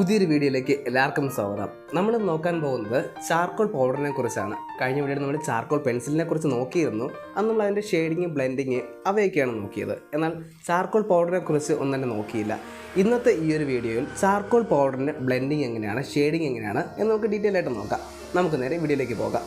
പുതിയൊരു വീഡിയോയിലേക്ക് എല്ലാവർക്കും സ്വാഗതം. നമ്മൾ നോക്കാൻ പോകുന്നത് ചാർക്കോൾ പൗഡറിനെ കുറിച്ചാണ്. കഴിഞ്ഞ വീഡിയോയിൽ നമ്മൾ ചാർക്കോൾ പെൻസിലിനെ കുറിച്ച് നോക്കിയിരുന്നു. അന്ന് നമ്മൾ അതിന്റെ ഷെയ്ഡിങ് ബ്ലെൻഡിങ് അവയൊക്കെയാണ് നോക്കിയത്. എന്നാൽ ചാർക്കോൾ പൗഡറിനെ കുറിച്ച് ഒന്നും തന്നെ നോക്കിയില്ല. ഇന്നത്തെ ഈ ഒരു വീഡിയോയിൽ ചാർക്കോൾ പൗഡറിന്റെ ബ്ലെൻഡിങ് എങ്ങനെയാണ് ഷെയ്ഡിങ് എങ്ങനെയാണ് എന്ന് നമുക്ക് ഡീറ്റെയിൽ ആയിട്ട് നോക്കാം. നമുക്ക് നേരെ വീഡിയോയിലേക്ക് പോകാം.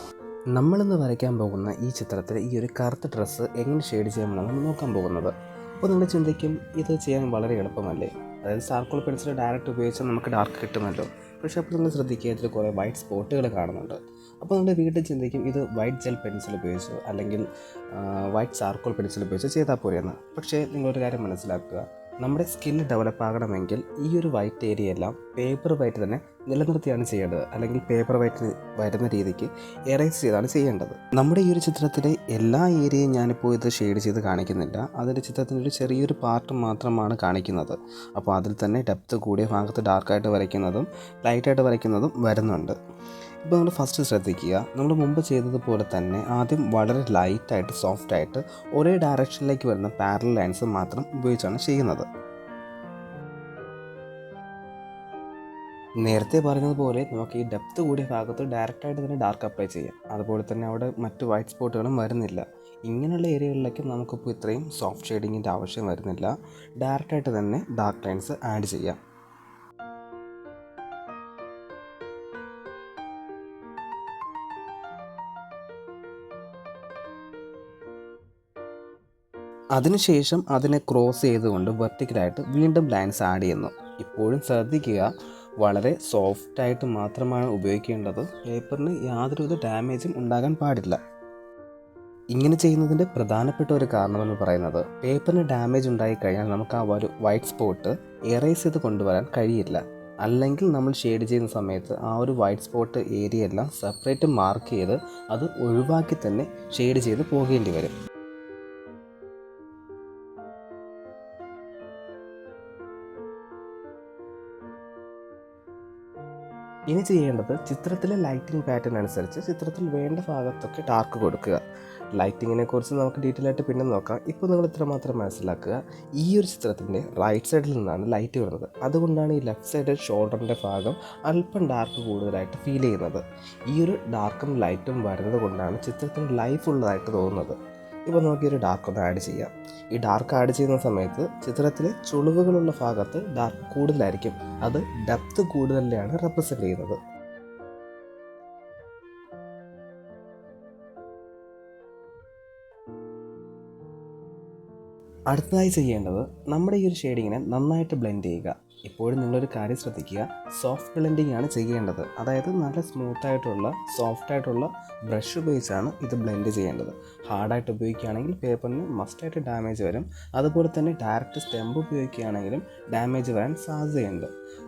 നമ്മളിന്ന് വരയ്ക്കാൻ പോകുന്ന ഈ ചിത്രത്തിൽ ഈ ഒരു കറുത്ത ഡ്രസ്സ് എങ്ങനെ ഷെയ്ഡ് ചെയ്യാമെന്നാണ് നമ്മൾ നോക്കാൻ പോകുന്നത്. അപ്പോൾ നിങ്ങൾ ചിന്തിക്കും ഇത് ചെയ്യാൻ വളരെ എളുപ്പമല്ലേ? അതായത് ചാർക്കോൾ പെൻസിൽ ഡയറക്റ്റ് ഉപയോഗിച്ചാൽ നമുക്ക് ഡാർക്ക് കിട്ടുമല്ലോ. പക്ഷേ അപ്പോൾ നിങ്ങൾ ശ്രദ്ധിക്കുക ഇതിൽ കുറേ വൈറ്റ് സ്പോട്ടുകൾ കാണുന്നുണ്ട്. അപ്പോൾ നമ്മുടെ വീട്ടിൽ ചിന്തിക്കും ഇത് വൈറ്റ് ജെൽ പെൻസിൽ ഉപയോഗിച്ചോ? അല്ലെങ്കിൽ വൈറ്റ് ചാർക്കോൾ പെൻസിൽ ഉപയോഗിച്ചോ? ചെയ്താൽ പോരെയെന്ന് പക്ഷേ നിങ്ങളൊരു കാര്യം മനസ്സിലാക്കുക നമ്മുടെ സ്കിൽ ഡെവലപ്പ് ആകണമെങ്കിൽ ഈ ഒരു വൈറ്റ് ഏരിയ എല്ലാം പേപ്പർ വൈറ്റ് തന്നെ നിലനിർത്തിയാണ് ചെയ്യേണ്ടത്. അല്ലെങ്കിൽ പേപ്പർ വൈറ്റ് വരുന്ന രീതിക്ക് എറേസ് ചെയ്താണ് ചെയ്യേണ്ടത്. നമ്മുടെ ഈ ഒരു ചിത്രത്തിലെ എല്ലാ ഏരിയയും ഞാനിപ്പോൾ ഇത് ഷെയ്ഡ് ചെയ്ത് കാണിക്കുന്നില്ല. അതിന്റെ ചിത്രത്തിന്റെ ഒരു ചെറിയൊരു പാർട്ട് മാത്രമാണ് കാണിക്കുന്നത്. അപ്പോൾ അതിൽ തന്നെ ഡെപ്ത് കൂടിയ ഭാഗത്ത് ഡാർക്കായിട്ട് വരയ്ക്കുന്നതും ലൈറ്റായിട്ട് വരയ്ക്കുന്നതും വരുന്നുണ്ട്. ഇപ്പോൾ നമ്മൾ ഫസ്റ്റ് ശ്രദ്ധിക്കുക. നമ്മൾ മുമ്പ് ചെയ്തതുപോലെ തന്നെ ആദ്യം വളരെ ലൈറ്റായിട്ട് സോഫ്റ്റായിട്ട് ഒരേ ഡയറക്ഷനിലേക്ക് വരുന്ന പാരൽ ലൈൻസ് മാത്രം ഉപയോഗിച്ചാണ് ചെയ്യുന്നത്. നേരത്തെ പറഞ്ഞതുപോലെ നമുക്ക് ഈ ഡെപ്ത് കൂടിയ ഭാഗത്ത് ഡയറക്റ്റായിട്ട് തന്നെ ഡാർക്ക് അപ്ലൈ ചെയ്യാം. അതുപോലെ തന്നെ അവിടെ മറ്റ് വൈറ്റ് സ്പോട്ടുകളും വരുന്നില്ല. ഇങ്ങനെയുള്ള ഏരിയകളിലേക്ക് നമുക്കിപ്പോൾ ഇത്രയും സോഫ്റ്റ് ഷെയ്ഡിങ്ങിന്റെ ആവശ്യം വരുന്നില്ല. ഡയറക്റ്റായിട്ട് തന്നെ ഡാർക്ക് ലൈൻസ് ആഡ് ചെയ്യാം. അതിനുശേഷം അതിനെ ക്രോസ് ചെയ്തുകൊണ്ട് വെർട്ടിക്കലായിട്ട് വീണ്ടും ലൈൻസ് ആഡ് ചെയ്യുന്നു. ഇപ്പോഴും ശ്രദ്ധിക്കുക വളരെ സോഫ്റ്റായിട്ട് മാത്രമാണ് ഉപയോഗിക്കേണ്ടത്. പേപ്പറിന് യാതൊരുവിധ ഡാമേജും ഉണ്ടാകാൻ പാടില്ല. ഇങ്ങനെ ചെയ്യുന്നതിന്റെ പ്രധാനപ്പെട്ട ഒരു കാരണമെന്ന് പറയുന്നത് പേപ്പറിന് ഡാമേജ് ഉണ്ടായി കഴിഞ്ഞാൽ നമുക്ക് ആ ഒരു വൈറ്റ് സ്പോട്ട് എറേസ് ചെയ്ത് കൊണ്ടുവരാൻ കഴിയില്ല. അല്ലെങ്കിൽ നമ്മൾ ഷെയ്ഡ് ചെയ്യുന്ന സമയത്ത് ആ ഒരു വൈറ്റ് സ്പോട്ട് ഏരിയ എല്ലാം സെപ്പറേറ്റ് മാർക്ക് ചെയ്ത് അത് ഒഴിവാക്കി തന്നെ ഷെയ്ഡ് ചെയ്ത് പോകേണ്ടി വരും. ചെയ്യേണ്ടത് ചിത്രത്തിലെ ലൈറ്റിംഗ് പാറ്റേൺ അനുസരിച്ച് ചിത്രത്തിൽ വേണ്ട ഭാഗത്തൊക്കെ ഡാർക്ക് കൊടുക്കുക. ലൈറ്റിങ്ങിനെ കുറിച്ച് നമുക്ക് ഡീറ്റെയിൽ ആയിട്ട് പിന്നെ നോക്കാം. ഇപ്പോൾ നിങ്ങൾ ഇത്രമാത്രം മനസ്സിലാക്കുക. ഈ ഒരു ചിത്രത്തിന്റെ റൈറ്റ് സൈഡിൽ നിന്നാണ് ലൈറ്റ് വരുന്നത്. അതുകൊണ്ടാണ് ഈ ലെഫ്റ്റ് സൈഡ് ഷോൾഡറിന്റെ ഭാഗം അല്പം ഡാർക്ക് കൂടുതലായിട്ട് ഫീൽ ചെയ്യുന്നത്. ഈ ഒരു ഡാർക്കും ലൈറ്റും വരുന്നത് കൊണ്ടാണ് ചിത്രത്തിന് ലൈഫ് ഉള്ളതായിട്ട് തോന്നുന്നത്. ഇപ്പോൾ നമുക്കൊരു ഡാർക്ക് ഒന്ന് ആഡ് ചെയ്യാം. ഈ ഡാർക്ക് ആഡ് ചെയ്യുന്ന സമയത്ത് ചിത്രത്തിലെ ചുളിവുകളുള്ള ഭാഗത്ത് ഡാർക്ക് കൂടുതലായിരിക്കും. അത് ഡെപ്ത് കൂടുതലാണ് റെപ്രസെന്റ് ചെയ്യുന്നത്. അടുത്തതായി ചെയ്യേണ്ടത് നമ്മുടെ ഈ ഒരു ഷെയ്ഡിങ്ങിനെ നന്നായിട്ട് ബ്ലെൻഡ് ചെയ്യുക. ഇപ്പോഴും നിങ്ങളൊരു കാര്യം ശ്രദ്ധിക്കുക. സോഫ്റ്റ് ബ്ലെൻഡിങ് ആണ് ചെയ്യേണ്ടത്. അതായത് നല്ല സ്മൂത്ത് ആയിട്ടുള്ള സോഫ്റ്റ് ആയിട്ടുള്ള ബ്രഷ് ഉപയോഗിച്ചാണ് ഇത് ബ്ലെൻഡ് ചെയ്യേണ്ടത്. ഹാർഡായിട്ട് ഉപയോഗിക്കുകയാണെങ്കിൽ പേപ്പറിന് മസ്റ്റായിട്ട് ഡാമേജ് വരും. അതുപോലെ തന്നെ ഡയറക്റ്റ് സ്റ്റെമ്പ് ഉപയോഗിക്കുകയാണെങ്കിലും ഡാമേജ് വരാൻ സാധ്യതയുണ്ട്.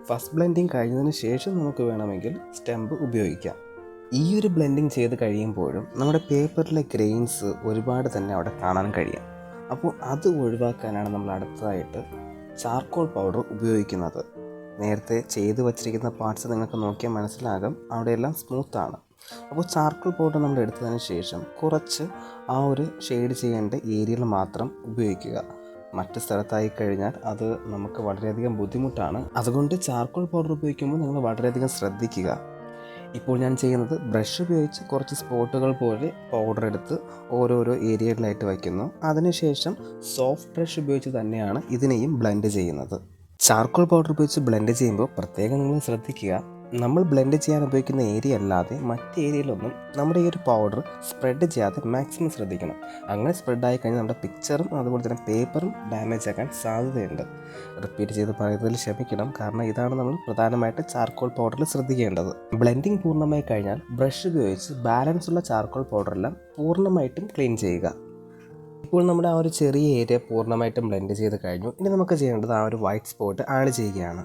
ഫസ്റ്റ് ബ്ലെൻഡിങ് കഴിഞ്ഞതിന് ശേഷം നമുക്ക് വേണമെങ്കിൽ സ്റ്റെമ്പ് ഉപയോഗിക്കാം. ഈ ഒരു ബ്ലെൻഡിങ് ചെയ്ത് കഴിയുമ്പോഴും നമ്മുടെ പേപ്പറിലെ ഗ്രെയിൻസ് ഒരുപാട് തന്നെ അവിടെ കാണാൻ കഴിയും. അപ്പോൾ അത് ഒഴിവാക്കാനാണ് നമ്മൾ അടുത്തതായിട്ട് ചാർക്കോൾ പൗഡർ ഉപയോഗിക്കുന്നത്. നേരത്തെ ചെയ്തു വച്ചിരിക്കുന്ന പാർട്സ് നിങ്ങൾക്ക് നോക്കിയാൽ മനസ്സിലാകും. അവിടെയെല്ലാം സ്മൂത്താണ് അപ്പോൾ ചാർക്കോൾ പൗഡർ നമ്മൾ എടുത്തതിന് ശേഷം കുറച്ച് ആ ഒരു ഷെയ്ഡ് ചെയ്യേണ്ട ഏരിയയിൽ മാത്രം ഉപയോഗിക്കുക. മറ്റ് സ്ഥലത്തായി കഴിഞ്ഞാൽ അത് നമുക്ക് വളരെയധികം ബുദ്ധിമുട്ടാണ്. അതുകൊണ്ട് ചാർക്കോൾ പൗഡർ ഉപയോഗിക്കുമ്പോൾ നിങ്ങൾ വളരെയധികം ശ്രദ്ധിക്കുക. ഇപ്പോൾ ഞാൻ ചെയ്യുന്നത് ബ്രഷ് ഉപയോഗിച്ച് കുറച്ച് സ്പോട്ടുകൾ പോലെ പൗഡർ എടുത്ത് ഓരോരോ ഏരിയകളിലായിട്ട് വയ്ക്കുന്നു. അതിനുശേഷം സോഫ്റ്റ് ബ്രഷ് ഉപയോഗിച്ച് തന്നെയാണ് ഇതിനെയും ബ്ലെൻഡ് ചെയ്യുന്നത്. ചാർക്കോൾ പൗഡർ ഉപയോഗിച്ച് ബ്ലെൻഡ് ചെയ്യുമ്പോൾ പ്രത്യേകം നിങ്ങൾ ശ്രദ്ധിക്കുക. നമ്മൾ ബ്ലെൻഡ് ചെയ്യാൻ ഉപയോഗിക്കുന്ന ഏരിയ അല്ലാതെ മറ്റ് ഏരിയയിലൊന്നും നമ്മുടെ ഈ ഒരു പൗഡർ സ്പ്രെഡ് ചെയ്യാതെ മാക്സിമം ശ്രദ്ധിക്കണം. അങ്ങനെ സ്പ്രെഡ് ആയി കഴിഞ്ഞാൽ നമ്മുടെ പിക്ചറും അതുപോലെ തന്നെ പേപ്പറും ഡാമേജ് ആക്കാൻ സാധ്യതയുണ്ട്. റിപ്പീറ്റ് ചെയ്ത് പറയുന്നതിൽ ക്ഷമിക്കണം. കാരണം ഇതാണ് നമ്മൾ പ്രധാനമായിട്ട് ചാർക്കോൾ പൗഡറിൽ ശ്രദ്ധിക്കേണ്ടത്. ബ്ലെൻഡിങ് പൂർണമായി കഴിഞ്ഞാൽ ബ്രഷ് ഉപയോഗിച്ച് ബാലൻസ് ഉള്ള ചാർക്കോൾ പൗഡറെല്ലാം പൂർണമായിട്ടും ക്ലീൻ ചെയ്യുക. ഇപ്പോൾ നമ്മുടെ ആ ഒരു ചെറിയ ഏരിയ പൂർണമായിട്ടും ബ്ലെൻഡ് ചെയ്ത് കഴിഞ്ഞു. ഇനി നമുക്ക് ചെയ്യേണ്ടത് ആ ഒരു വൈറ്റ് സ്പോട്ട് ആഡ് ചെയ്യുകയാണ്.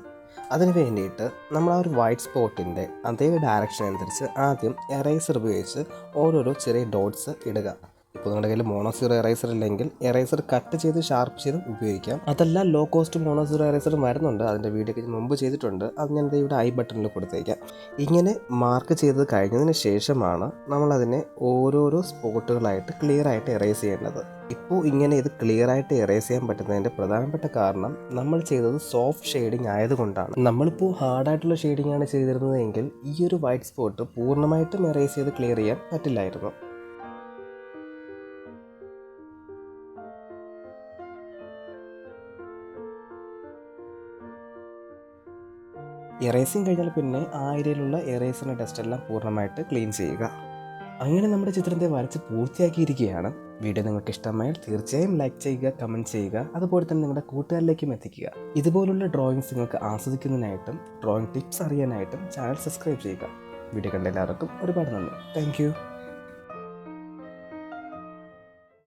അതിന് വേണ്ടിയിട്ട് നമ്മൾ ആ ഒരു വൈറ്റ് സ്പോട്ടിന്റെ അതേ ഡയറക്ഷൻ അനുസരിച്ച് ആദ്യം എറേസർ ഉപയോഗിച്ച് ഓരോരോ ചെറിയ ഡോട്ട്സ് ഇടുക. ഇപ്പോൾ നിങ്ങളുടെ കയ്യിൽ മോണോസീറോ എറൈസർ ഇല്ലെങ്കിൽ എറൈസർ കട്ട് ചെയ്ത് ഷാർപ്പ് ചെയ്ത് ഉപയോഗിക്കാം. അതല്ല ലോ കോസ്റ്റ് മോണോസീറോ എറൈസർ വരുന്നുണ്ട് അതിന്റെ വീഡിയോ ഞാൻ മുമ്പ് ചെയ്തിട്ടുണ്ട്. അത് ഞാൻ ഇവിടെ ഐ ബട്ടണിൽ കൊടുത്തേക്കാം. ഇങ്ങനെ മാർക്ക് ചെയ്ത് കഴിഞ്ഞതിന് ശേഷമാണ് നമ്മളതിനെ ഓരോരോ സ്പോട്ടുകളായിട്ട് ക്ലിയർ ആയിട്ട് എറേസ് ചെയ്യേണ്ടത്. ഇപ്പോൾ ഇങ്ങനെ ഇത് ക്ലിയർ ആയിട്ട് എറേസ് ചെയ്യാൻ പറ്റുന്നതിന്റെ പ്രധാനപ്പെട്ട കാരണം നമ്മൾ ചെയ്തത് സോഫ്റ്റ് ഷെയ്ഡിങ് ആയതുകൊണ്ടാണ്. നമ്മളിപ്പോൾ ഹാർഡായിട്ടുള്ള ഷെയ്ഡിംഗ് ആണ് ചെയ്തിരുന്നതെങ്കിൽ ഈ ഒരു വൈറ്റ് സ്പോട്ട് പൂർണമായിട്ടും എറേസ് ചെയ്ത് ക്ലിയർ ചെയ്യാൻ പറ്റില്ലായിരുന്നു. എറേസിങ് കഴിഞ്ഞാൽ പിന്നെ ആ ഏരിയയിലുള്ള എറേസറിന്റെ ഡസ്റ്റ് എല്ലാം പൂർണമായിട്ട് ക്ലീൻ ചെയ്യുക. അങ്ങനെ നമ്മുടെ ചിത്രത്തെ വരച്ച് പൂർത്തിയാക്കിയിരിക്കുകയാണ്. വീഡിയോ നിങ്ങൾക്ക് ഇഷ്ടമായാൽ തീർച്ചയായും ലൈക്ക് ചെയ്യുക കമന്റ് ചെയ്യുക അതുപോലെ തന്നെ നിങ്ങളുടെ കൂട്ടുകാരിലേക്കും എത്തിക്കുക. ഇതുപോലുള്ള ഡ്രോയിങ്സ് നിങ്ങൾക്ക് ആസ്വദിക്കുന്നതിനായിട്ടും ഡ്രോയിങ് ടിപ്സ് അറിയാനായിട്ടും ചാനൽ സബ്സ്ക്രൈബ് ചെയ്യുക. വീഡിയോ കണ്ട എല്ലാവർക്കും ഒരുപാട് നന്ദി. താങ്ക്